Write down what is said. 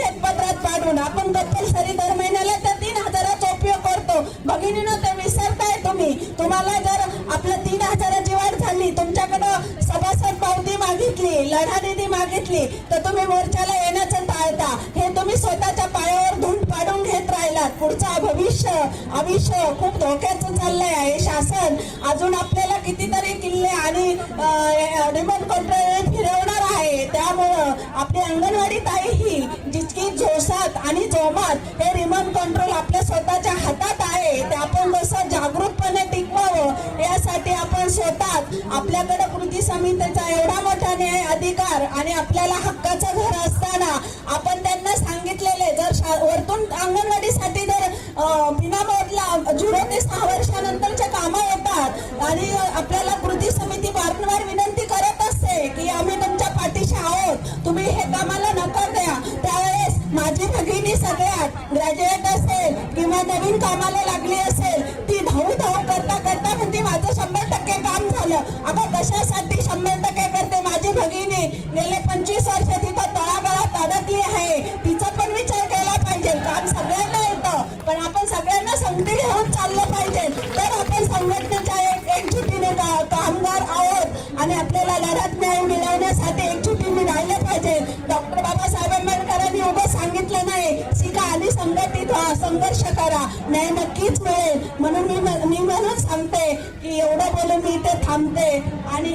नाही पाठवून आपण कंपल्सरी दर महिन्याला त्या तीन हजाराचा उपयोग करतो. भगिनीनं ते विसरताय तुम्ही. तुम्हाला जर आपलं तीन हजाराची वाढ झाली तुमच्याकडं सभासद पावती मागितली लढा निधी मागितली तर तुम्ही मोर्चाला येण्याचं टाळता. हे तुम्ही स्वतःच्या पायावर धुंड पाडून घेत राहिलात. पुढचा भविष्य आयुष्य खूप धोक्याचं चाललंय आहे. शासन अजून आपल्याला कितीतरी किल्ले आणि डिमांड आपली अंगणवाडी ताई ही जितकी जोशात आणि जोमात हे रिमोट कंट्रोल आपल्या स्वतःच्या हातात आहे ते आपण कसं जागरूकपणे टिकवावं यासाठी आपण स्वतः आपल्याकडे कृती समितीचा एवढा मोठा न्याय अधिकार आणि आपल्याला हक्काचं घर असताना आपण त्यांना सांगितलेले जर शा- वरतून अंगणवाडीसाठी जर तुम्ही हे कामाला नकार द्या. त्यावेळेस माझी भगिनी सगळ्यात ग्रॅज्युएट असेल किंवा नवीन कामाला लागली असेल ती धावू धावू करता करता म्हणते माझं शंभर टक्के काम झालं. आता कशासाठी शंभर टक्के करते माझी भगिनी? गेले पंचवीस वर्ष तिथं तळागाळात अडकली आहे. तिचा पण विचार केला पाहिजे. काम सगळ्यांना येतं. पण आपण सगळ्यांना संधी घेऊन चाललं पाहिजे. तर आपण संघटनेच्या एक एकजुटीने का- कामगार आहोत. आणि आपल्याला लढ्यात न्याय मिळवण्यासाठी एकजुटीने डॉक्टर बाबासाहेब आंबेडकरांनी उभं सांगितलं नाही. शिका आणि संघटित व्हा संघर्ष करा. न्याय नक्कीच मिळेल. म्हणून मी मी म्हणून सांगते की एवढं बोलून मी इथे थांबते. आणि